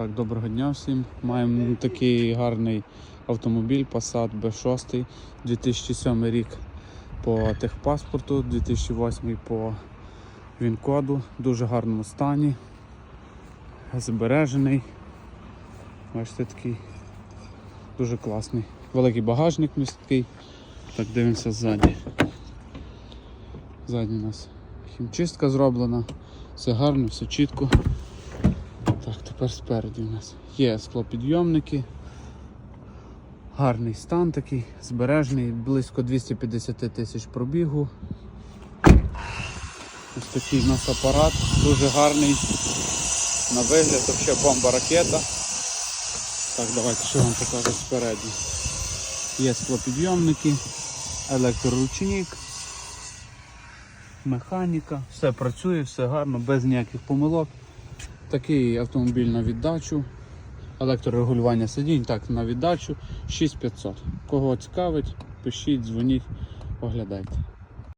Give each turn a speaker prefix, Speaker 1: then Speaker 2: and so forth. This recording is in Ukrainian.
Speaker 1: Так, доброго дня всім. Маємо такий гарний автомобіль Passat B6 2007 рік по техпаспорту, 2008 по ВІН-коду. В дуже гарному стані. Збережений. Бачите, такий дуже класний. Великий багажник місткий. Так, дивимося ззаді. Ззаді у нас хімчистка зроблена. Все гарно, все чітко. Тепер спереді у нас є склопідйомники. Гарний стан такий, збережений, близько 250 тисяч пробігу. Ось такий у нас апарат, дуже гарний. На вигляд, взагалі бомба ракета. Так, давайте ще вам покажу спереді. Є склопідйомники, електроручник, механіка, все працює, все гарно, без ніяких помилок. Такий автомобіль на віддачу. Електрорегулювання сидінь, так, на віддачу 6500. Кого цікавить, пишіть, дзвоніть, оглядайте.